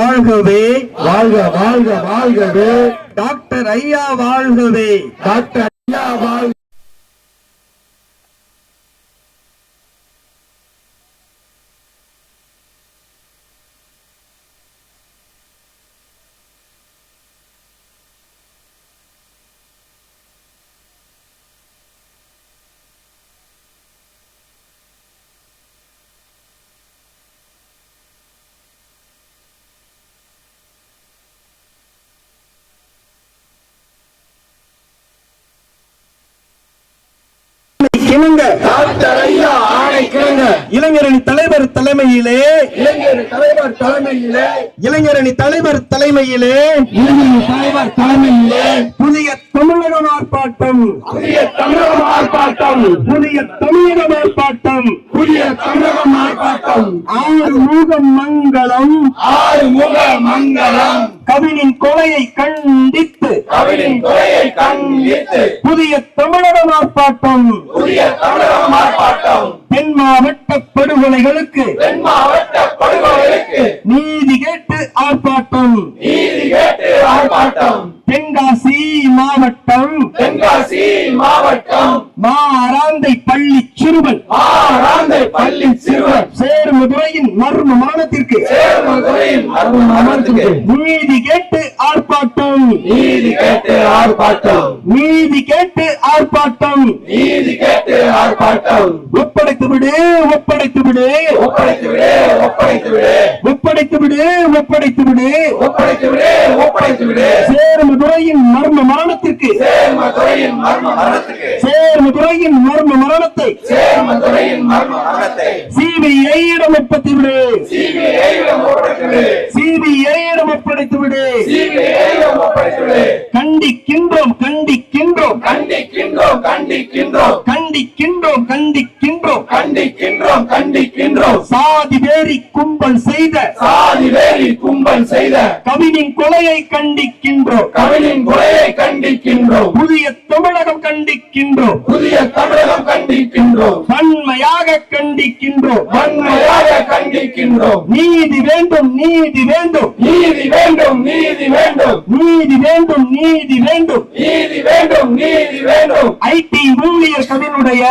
வாழ்கவே வாழ்க வாழ்க வாழ்கவே. டாக்டர் ஐயா வாழ்கவே. டாக்டர் ஐயா வாழ்க ஆணை இளைஞரணி தலைவர் தலைமையிலே. இளைஞர் தலைவர் தலைமையிலே. இளைஞரணி தலைவர் தலைமையிலே. இளைஞர் தலைவர் தலைமையிலே. புதிய தமிழகம் ஆர்ப்பாட்டம். புதிய தமிழகம் ஆர்ப்பாட்டம். புதிய தமிழகம் ஆர்ப்பாட்டம். புதிய தமிழகம் ஆர்ப்பாட்டம். ஆறு மூகம் மங்களம் ஆறு முக மங்களம் கவினின் கொலையை கண்டித்து கவினின் துறையை கண்டித்து புதிய தமிழகம் ஆர்ப்பாட்டம் புதிய தமிழகம் ஆர்ப்பாட்டம் தென் மாவட்ட படுகொலைகளுக்கு தென் மாவட்ட படுகொலைகளுக்கு நீதி கேட்டு ஆர்ப்பாட்டம் நீதி கேட்டு ஆர்ப்பாட்டம் தென்காசி மாவட்டம் தென்காசி மாவட்டம் மாராந்தை பள்ளி சிறுவன் மாறாந்தை பள்ளி சிறுவன் சேர்மதுரையின் மர்ம மானத்திற்கு சேர்மதுரையின் மர்ம அமர்ந்துக்கு நீதி கேட்டு ஆர்ப்பாட்டம். நீதி கேட்டு ஆர்ப்பாட்டம். நீதி கேட்டு ஆர்ப்பாட்டம். நீதி கேட்டு ஆர்ப்பாட்டம். ஒப்படைத்து விடு ஒப்படைத்து விடு. ஒப்படைத்து விடு ஒப்படைத்து விடு. ஒப்படைத்து விடு ஒப்படைத்து விடு. ஒப்படைத்து விடு ஒப்படைத்து விடு. சேர்மதுரையின் மர்ம மரணத்திற்கு. சேர்மதுரையின் மர்ம மரணத்துக்கு சேர்மதுரையின் மர்ம மரணத்தை. சேர்மதுரையின் மர்ம மரணத்தை. சிபிஐயிடம் ஒப்படைத்து விடு. சிபிஐயிடம் ஒப்படைத்து விடு. கண்டிக்கின்றோம் கண்டிக்கின்றோம். கண்டிக்கின்றோம் கண்டிக்கின்றோம். கண்டிக்கின்றோம் கண்டிக்கின்றோம். கண்டிக்கின்றோம் கண்டிக்கின்றோம். சாதி வேரி கும்பல் செய்த சாதி வேலி கும்பல் செய்த. கவினின் கொலையை கண்டிக்கின்றோம். கவினின் கொலையை கண்டிக்கின்றோம். புதிய தமிழகம் கண்டிக்கின்றோம். புதிய தமிழகம் கண்டிக்கின்றோம். வன்மையாக கண்டிக்கின்றோம். வன்மையாக கண்டிக்கின்றோம் நீதி வேண்டும் நீதி வேண்டும். நீதி வேண்டும் நீதி வேண்டும். நீதி வேண்டும் நீதி வேண்டும். நீதி வேண்டும் நீதி வேண்டும். ஐடி ஊழியர் கவினுடைய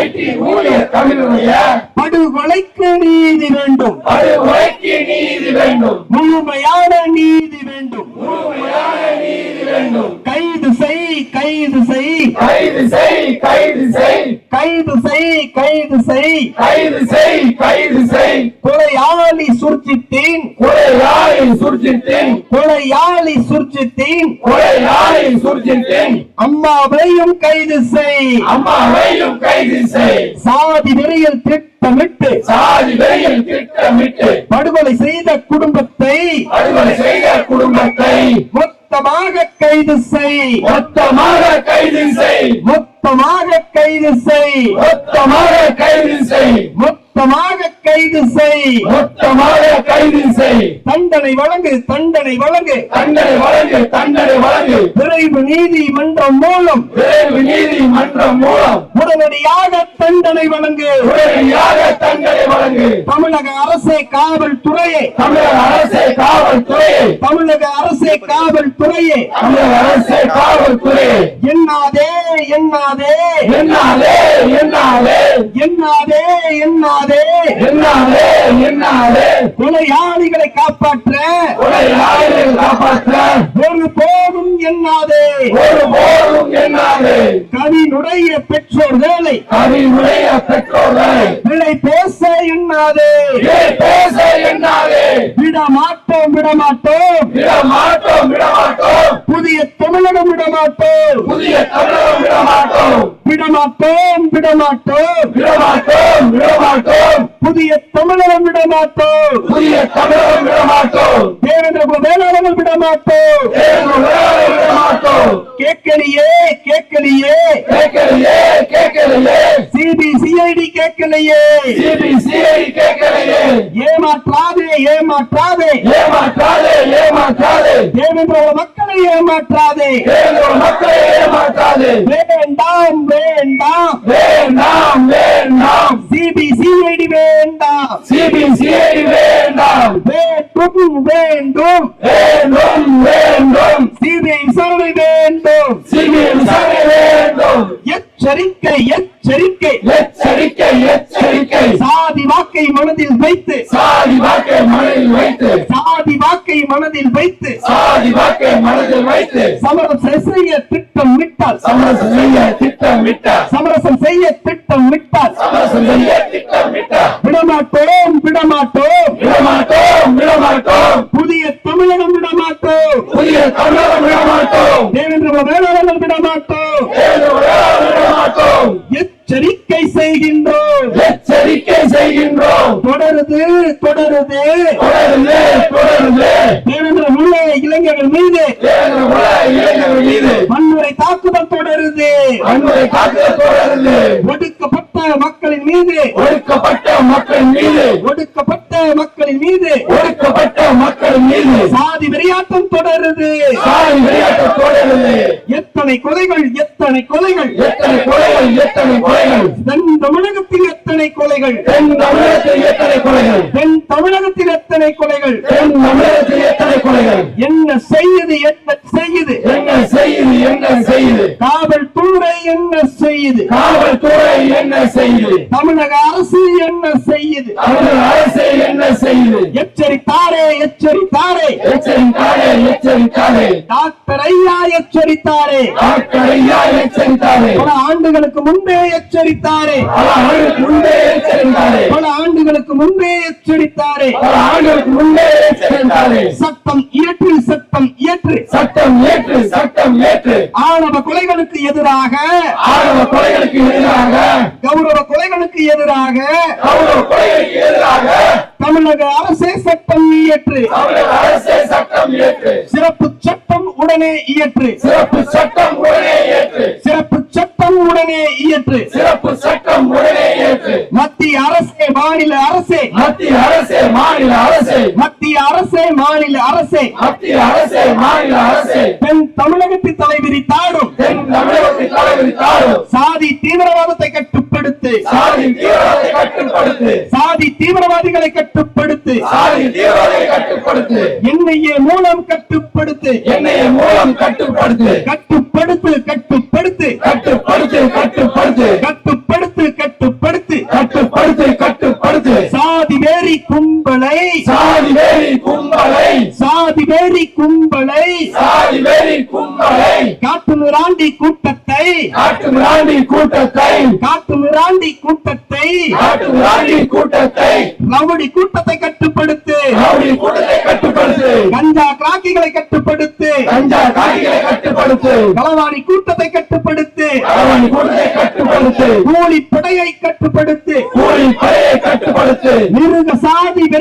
ஐடி ஊழியர் தமிழுடைய படுகொலைக்கு நீதி வேண்டும். படுகொலைக்கு நீதி வேண்டும். முழுமையான நீதி வேண்டும். கைது செய் கைது செய். கைது செய் கைது செய். கைது செய் கைது செய். கொலையாளி சுர்ஜித்தேன் கொலையாளி சுர்ஜித்தின் கொலையாளி சுர்ஜித்தேன் கொலையாளி சுர்ஜித்தின் அம்மாவையும் கைது செய். அம்மாவையும் கைது செய். சாதி வெறியில் திட்டமிட்டு. சாதி வெறியில் திட்டமிட்டு. படுகொலை செய்த குடும்பத்தை. படுகொலை செய்த குடும்பத்தை. மொத்தமாக கைது செய். மொத்தமாக கைது செய். மொத்தமாக கைது செய். மொத்தமாக கைது செய். மொத்தமாக கைது செய். மொத்தமாக கைது செய். தண்டனை வழங்கு தண்டனை வழங்கு. தண்டனை வழங்கு தண்டனை வழங்கு. விரைவு நீதிமன்றம் மூலம். விரைவு நீதிமன்றம் மூலம். உடனடியாக தண்டனை வழங்கு. உடனடியாக தண்டனை வழங்கு தமிழக அரசே காவல்துறையே. தமிழக அரசே காவல்துறையை. தமிழக அரசே காவல்துறையே. தமிழக அரசே காவல்துறையை. எண்ணாதே எண்ணாதே என்னாலே என்னாலே எண்ணாதே எண்ணாதே என்னாலே என்னாலே கொலையாளிகளை காப்பாற்ற. கொலையாளிகளை காப்பாற்ற. ஒரு போதும் எண்ணாதே ஒரு கவினுடைய பெற்றோர்களை கவினுடைய பெற்றோர்களை விலை. பேச எண்ணாதே. பேச என்னாலே விட மாட்டோம் விட மாட்டோம் விட மாட்டோம் விட மாட்டோம் புதிய தமிழகம் விட மாட்டோம் புதிய தமிழகம் விட மாட்டோம் விட மாட்டோம் விட மாட்டோம் விட மாட்டோம் விட மாட்டோம் புதிய தமிழகம் விட மாட்டோம் புதிய தமிழகம் விட மாட்டோம் தேவேந்திர குல வேளாளர்கள் விட மாட்டோம் தேர்தல் விட மாட்டோம் கேட்கலையே கேட்கலையே கேட்கலையே கேட்கலையே சிபிசிஐடி கேட்கலையே சிபிசிஐ கேட்கலையே ஏமாற்றாதே. ஏமாற்றாதே ஏமாற்றாதே. ஏமாற்றாதே தேவேந்திர குல மக்களை ஏமாற்றாதே. தேர்தல் மக்களை ஏமாற்றாதே. வேண்டாம் வேண்டாம். வேண்டாம் வேண்டாம். சிபிசிஐடி வேண்டாம். சிபிசிஐ வேண்டாம் வேண்டாம் வேண்டும். வேண்டும் வேண்டும். வேண்டும் மனதில் வைத்து சமரசம் செய்ய திட்டம் விட்டால் சமரசம் செய்ய சமரசம் செய்ய திட்டம் விட்டால் சமரசம் செய்ய விடமாட்டோம் விடமாட்டோம். விடமாட்டோம் விடமாட்டோம். புதிய தமிழகம் விடமாட்டோம். புதிய தமிழகம் விடமாட்டோம். தேவேந்திர வேளாளர்கள் விடமாட்டோம். விடமாட்டோம். எச்சரிக்கை செய்கின்றோம். எச்சரிக்கை செய்கின்றோம். தொடருது தொடருது. தொடருது தொடருது. தேவேந்திர இளைஞர்கள் மீது இளைஞர்கள் வன்முறை தாக்குதல் தொடருது வன்முறை தாக்குதல் தொடருது ஒடுக்கப்பட்ட மக்களின் மீது ஒடுக்கப்பட்ட மக்கள் மீது ஒடுக்கப்பட்ட மக்களின் மீது ஒடுக்கப்பட்ட மக்கள் மீது சாதி வெறியாட்டம் தொடருது சாதி விளையாட்டு தொடருது எத்தனை கொலைகள் எத்தனை கொலைகள்? எத்தனை கொலைகள் எத்தனை கொலைகள்? தென் தமிழகத்தில் எத்தனை கொலைகள்? தென் தமிழகத்தில் எத்தனை கொலைகள்? தென் தமிழகத்தில் எத்தனை கொலைகள்? எச்சரித்தாரே டாக்டர் ஐயா எச்சரித்தாரே. டாக்டர் ஐயா எச்சரித்தாரே. பல ஆண்டுகளுக்கு முன்பே எச்சரித்தாரே. பல ஆண்டுகளுக்கு முன்பே எச்சரித்தாரே. பல ஆண்டுகளுக்கு முன்பே எச்சரித்தாரே. பல ஆண்டுகளுக்கு முன்பே எச்சரித்தாரே. சட்டம் இயற்று சட்டம் இயற்று சட்டம் ஏற்று சட்டம் ஏற்று. ஆணவ கொலைகளுக்கு எதிராக. ஆணவ கொலைகளுக்கு எதிராக. கௌரவ கொலைகளுக்கு எதிராக. கௌரவ கொலைகளுக்கு எதிராக. தமிழக அரசே இயற்று. சிறப்பு சட்டம் உடனே ஏற்று சிறப்பு சட்டம் உடனே இயற்று. சிறப்பு சட்டம் உடனே ஏற்று மத்திய அரசே மாநில அரசே. மத்திய அரசே மாநில அரசே. மத்திய அரசே மாநில அரசே. மத்திய அரசே மாநில அரசே. தென் தமிழகத்தில் தலைவிரி தாடும். தென் தமிழகத்தில் தலைவர் தாழும் சாதி தீவிரவாதத்தை கட்டுப்படுத்து. சாதி தீவிரவாதத்தை கட்டுப்படுத்து. சாதி தீவிரவாதிகளை கட்டுப்படுத்து. சாதி தீவிரவாதத்தை கட்டுப்படுத்து. என்ஐஏ மூலம் கட்டுப்படுத்து. எண்ணெய மூலம் கட்டுப்படுத்து. கட்டுப்படுத்து கட்டுப்படுத்து. கட்டுப்படுத்து கட்டுப்படுத்து. கட்டுப்படுத்து கட்டுப்படுத்து. கட்டுப்படுத்து கட்டுப்படுத்து. சாதி வேறி கும்பலை. சாதி வேறி கும்பலை. சாதி வேறி கும்பலை. சாதி வேறி கும்பலை. மிராண்டி கூட்டத்தை காட்டு மிராண்டி கூட்டத்தை காட்டு மிராண்டி கூட்டத்தை காட்டு மிராண்டி கூட்டத்தை ரவுடி கூட்டத்தை கட்டுப்படுத்து ரவுடி கூட்டத்தை கட்டுப்படுத்து கஞ்சா கிராக்கிகளை கட்டுப்படுத்து கஞ்சா காய்களை கட்டுப்படுத்து களவாணி கூட்டத்தை கட்டுப்படுத்து அரவணி கூட்டத்தை கட்டுப்படுத்து கூலி படையை கட்டுப்படுத்து கூலி படையை கட்டுப்படுத்து மிருக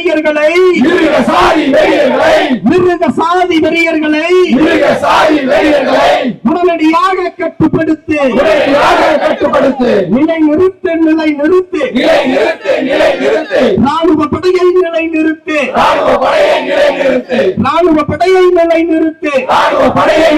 வெறியர்களை. மிருக சாதி வெறியர்களை. மிருக சாதி வெறியர்களை. மிருக சாதி வெறியர்களை. உடனடியாக கட்டுப்படுத்து. உடனடியாக கட்டுப்படுத்து. நிலை நிறுத்து நிலை நிறுத்து நிலை நிறுத்து நிலை நிறுத்து ராணுவ படையை நிலை நிறுத்து நிலை நிறுத்து ராணுவ படையை நிலை நிறுத்து ராணுவ படையை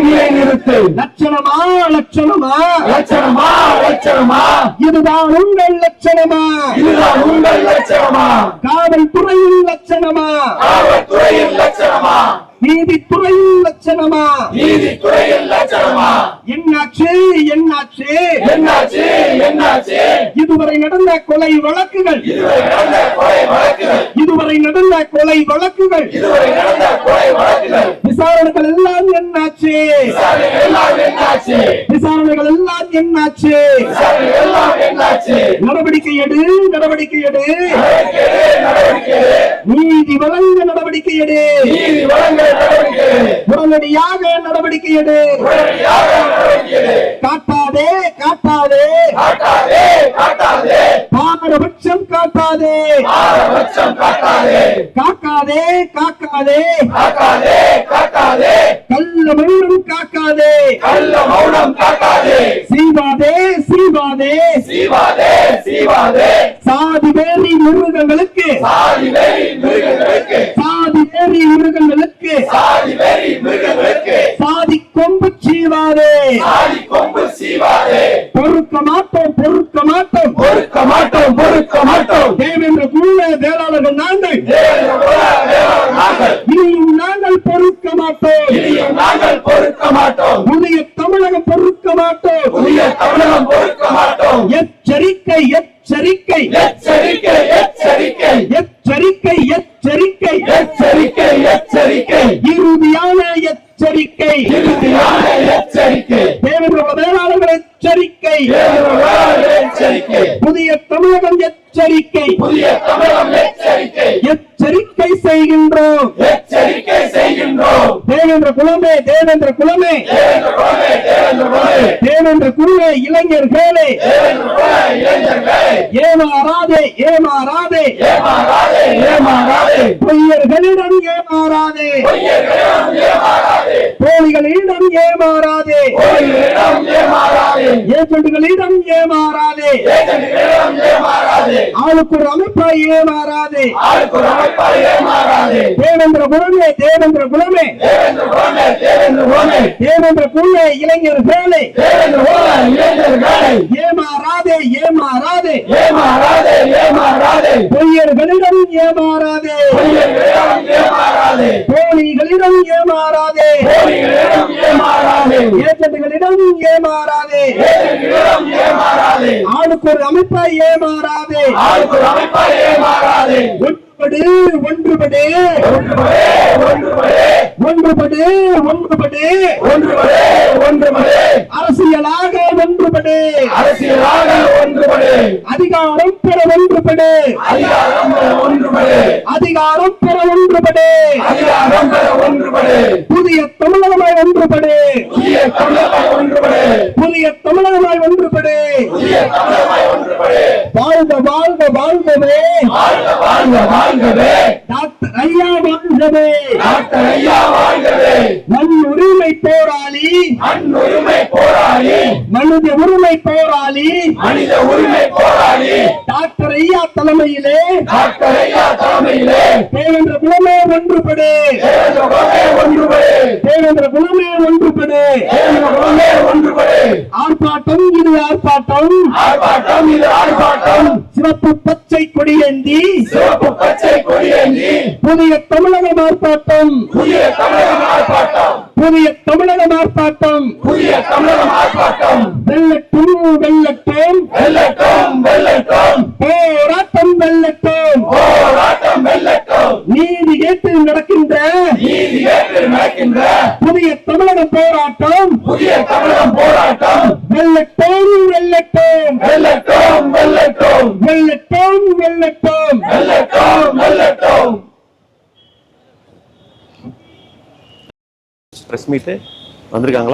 லட்சணமா லட்சணமா? லட்சணமா லட்சணமா? இதுதான் உங்கள் லட்சணமா. இதுதான் உங்கள் லட்சணமா? காவல்துறையின் லட்சணமா. காவல்துறையின் லட்சணமா? நீதித்துறையின் லட்சணமா. நீதித்துறையின் லட்சணமா? என்னாச்சு என்னாச்சு? என்னாச்சு என்னாச்சு? இதுவரை நடந்த கொலை வழக்குகள். இதுவரை நடந்த கொலை வழக்குகள் இதுவரை நடந்த கொலை வழக்குகள். இதுவரை நடந்த கொலை வழக்குகள். விசாரணைகள் எல்லாம் என்னாச்சு? விசாரணைகள் எல்லாம் என்னாச்சு? நடவடிக்கை எடு நடவடிக்கை எடு. நீதி வழங்க நடவடிக்கை எடு. உடனடியாக நடவடிக்கை எடு உடனடியாக நடவடிக்கை எடு. காட்டாதே காட்டாதே காட்டாதே காட்டாதே காட்டாதே காக்காதே. காக்காதே காட்டாதே காட்டாதே கள்ள மண்ணும் காக்காதே. கள்ள மௌனம் காட்டாதே சீவாதே சீவாதே. சீவாதே சீவாதே. சாதி வேறி மிருகங்களுக்கு. சாதி வெறி மிருகங்களுக்கு. சாதி வேறி மிருகங்களுக்கு. சாதி வெறி மிருகங்களுக்கு. சாதி கொம்பு சீவாதே. சாதி கொம்பு சீவாதே. entre culones. Yeah. இளைஞர்களே ஏமாறாதே ஏமாறாதே. ஏமாறாதே பொய்யர்களிடம் ஏமாறாதே. போலிகளிடம் ஏமாறாதே. ஏஜென்ட்களிடம் ஏமாறாதே. ஆளுக்கு ஒரு அமைப்பா ஏமாறாதே. தேவேந்திர குலமே தேவேந்திர குலமே. தேவேந்திர குலமே இளைஞர்களே தேவேந்திர குல இளைஞர்கள் இளைஞர்களே ஏமாறாதே ஏமாறாதே. ஏமாறாதே ஏமாறாதே. பொய்யர்களிடம் ஏமாறாதே. பொய்யர்களிடம் ஏமாறாதே. போலிகளிடம் ஏமாறாதே. கோயிலிடம் ஏமாறாதே. ஏஜென்ட்களிடம் ஏமாறாதே. ஏஜென்ட்களிடம் ஏமாறாதே. ஆளுக்கு ஒரு அமைப்பாய் ஏமாறாதே. ஆளுக்கு ஒரு அமைப்பால் ஏமாறாதே. ஒன்றுபடு ஒன்றுபடு. ஒன்றுபடே ஒன்றுபடே. ஒன்றுபடு ஒன்றுபடு. ஒன்றுபடே ஒன்றுபடே. அரசியலாக ஒன்றுபடு. அரசியலாக ஒன்றுபடே. அதிகாரம் பெற ஒன்றுபடு. அதிகாரம் பெற ஒன்றுபடே. அதிகாரம் பெற ஒன்றுபடு. அதிகாரம் பெற ஒன்றுபடே. புதிய தமிழகமாய் ஒன்றுபடு. புதிய தமிழகமாய் ஒன்றுபடே. புதிய தமிழகமாய் ஒன்றுபடு. புதிய தமிழகமாய் ஒன்றுபடே. வாழ்க வாழ்க வாழ்கவே. வாழ்க வாழ்க வாழ்கவே. டாக்டர் ஐயா வாழ்கவே டாக்டர் ஐயா வாழ்கவே மண் உரிமை போராளி. மண் உரிமை போராளி. மனித உரிமை போராளி. மனித உரிமை போராளி. டாக்டர் ஐயா தலைமையிலே. டாக்டர் ஐயா தலைமையிலே. தேவேந்திர குலமே ஒன்றுபடு. தேவேந்திர குலமே ஒன்றுபடே. தேவேந்திர குலமே ஒன்றுபடு. தேவேந்திர குலமே ஒன்றுபடே. ஆர்ப்பாட்டம் இது ஆர்ப்பாட்டம். ஆர்ப்பாட்டம் இது ஆர்ப்பாட்டம். சிவப்பு பச்சை கொடியேந்தி சிவப்பு பச்சை கொடியேந்தி புதிய தமிழகம் ஆர்ப்பாட்டம் புதிய தமிழகம் ஆர்ப்பாட்டம் புதிய தமிழகம் ஆர்ப்பாட்டம் புதிய தமிழகம் ஆர்ப்பாட்டம் வெள்ளட்டும் வெள்ளட்டும் வெல்லட்டும் வெல்லட்டும் போராட்டம் வெள்ளட்டும் போராட்டம் வெல்லட்டும் நீதி கேட்டு நடக்கின்ற நீதி ஏற்று நடக்கின்ற புதிய தமிழக போராட்டம் புதிய தமிழகம் போராட்டம் வெள்ளட்டும் வெள்ளட்டும் வெல்லட்டும் வெல்லட்டும் வெள்ளட்டும் வெள்ளட்டும் வெல்லட்டும் வெல்லட்டும் ப்ரெஸ் மீட்டு வந்திருக்காங்களா?